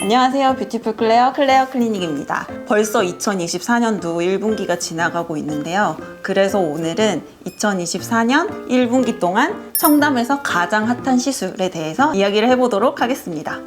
안녕하세요. 뷰티풀 클레어 클레어 클리닉입니다. 벌써 2024년도 1분기가 지나가고 있는데요. 그래서 오늘은 2024년 1분기 동안 청담에서 가장 핫한 시술에 대해서 이야기를 해보도록 하겠습니다.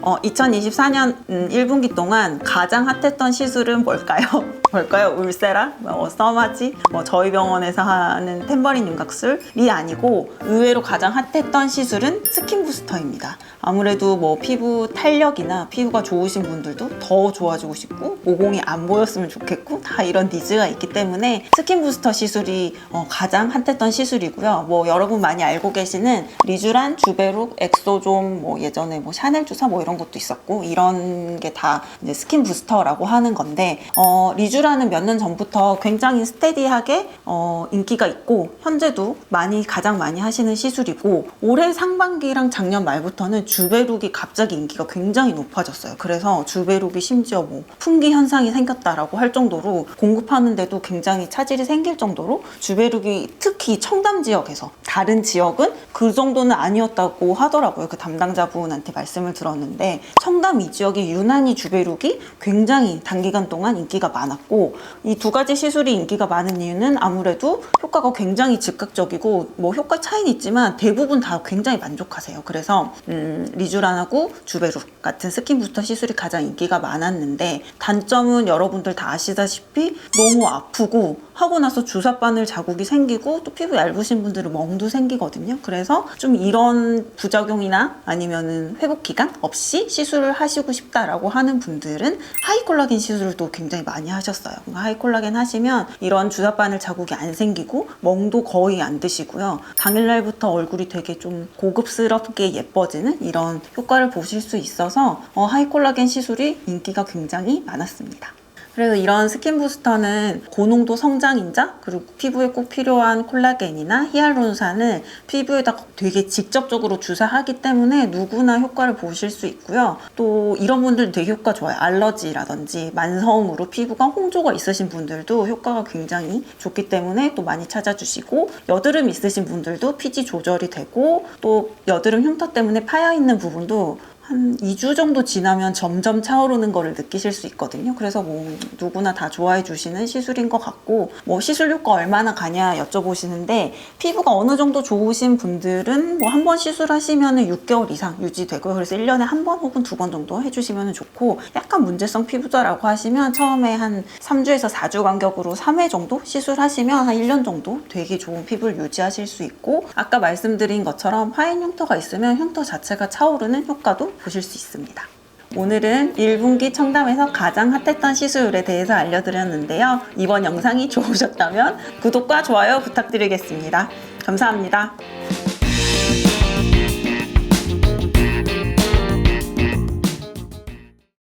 어, 2024년 1분기 동안 가장 핫했던 시술은 뭘까요? 뭘까요? 울세라? 뭐 써마지? 뭐 저희 병원에서 하는 템버린 윤곽술이 아니고 의외로 가장 핫했던 시술은 스킨 부스터입니다. 아무래도 뭐 피부 탄력이나 피부가 좋으신 분들도 더 좋아지고 싶고 모공이 안 보였으면 좋겠고 다 이런 니즈가 있기 때문에 스킨 부스터 시술이 어, 가장 핫했던 시술이고요. 뭐 여러분 많이 알고 계시는 리쥬란, 주베룩, 엑소존, 뭐 예전에 뭐 샤넬 주사 뭐 이런 것도 있었고 이런 게 다 스킨 부스터라고 하는 건데 어, 리쥬 란은 몇년 전부터 굉장히 스테디하게 어, 인기가 있고 현재도 많이 가장 많이 하시는 시술이고 올해 상반기랑 작년 말부터는 주베룩이 갑자기 인기가 굉장히 높아졌어요. 그래서 주베룩이 심지어 뭐 품귀 현상이 생겼다라고 할 정도로 공급하는데도 굉장히 차질이 생길 정도로 주베룩이 특히 청담 지역에서 다른 지역은 그 정도는 아니었다고 하더라고요. 그 담당자분한테 말씀을 들었는데 청담 이 지역이 유난히 주베룩이 굉장히 단기간 동안 인기가 많았고 이 두 가지 시술이 인기가 많은 이유는 아무래도 효과가 굉장히 즉각적이고 뭐 효과 차이는 있지만 대부분 다 굉장히 만족하세요. 그래서 음, 리쥬란하고 주베룩 같은 스킨 부스터 시술이 가장 인기가 많았는데 단점은 여러분들 다 아시다시피 너무 아프고 하고 나서 주사바늘 자국이 생기고 또 피부 얇으신 분들은 멍도 생기거든요. 그래서 좀 이런 부작용이나 아니면은 회복 기간 없이 시술을 하시고 싶다라고 하는 분들은 하이 콜라겐 시술을 또 굉장히 많이 하셨어요. 그러니까 하이 콜라겐 하시면 이런 주사바늘 자국이 안 생기고 멍도 거의 안 드시고요. 당일날부터 얼굴이 되게 좀 고급스럽게 예뻐지는 이런 효과를 보실 수 있어서 어, 하이 콜라겐 시술이 인기가 굉장히 많았습니다. 그래서 이런 스킨 부스터는 고농도 성장인자 그리고 피부에 꼭 필요한 콜라겐이나 히알루론산을 피부에다 되게 직접적으로 주사하기 때문에 누구나 효과를 보실 수 있고요. 또 이런 분들 되게 효과 좋아요. 알러지라든지 만성으로 피부가 홍조가 있으신 분들도 효과가 굉장히 좋기 때문에 또 많이 찾아주시고 여드름 있으신 분들도 피지 조절이 되고 또 여드름 흉터 때문에 파여 있는 부분도 한 2주 정도 지나면 점점 차오르는 거를 느끼실 수 있거든요. 그래서 뭐 누구나 다 좋아해 주시는 시술인 것 같고 뭐 시술 효과 얼마나 가냐 여쭤보시는데 피부가 어느 정도 좋으신 분들은 뭐 한 번 시술하시면 6개월 이상 유지되고요. 그래서 1년에 한 번 혹은 두 번 정도 해주시면 좋고 약간 문제성 피부다라고 하시면 처음에 한 3주에서 4주 간격으로 3회 정도 시술하시면 한 1년 정도 되게 좋은 피부를 유지하실 수 있고 아까 말씀드린 것처럼 파인 흉터가 있으면 흉터 자체가 차오르는 효과도 보실 수 있습니다. 오늘은 1분기 청담에서 가장 핫했던 시술에 대해서 알려드렸는데요. 이번 영상이 좋으셨다면 구독과 좋아요 부탁드리겠습니다. 감사합니다.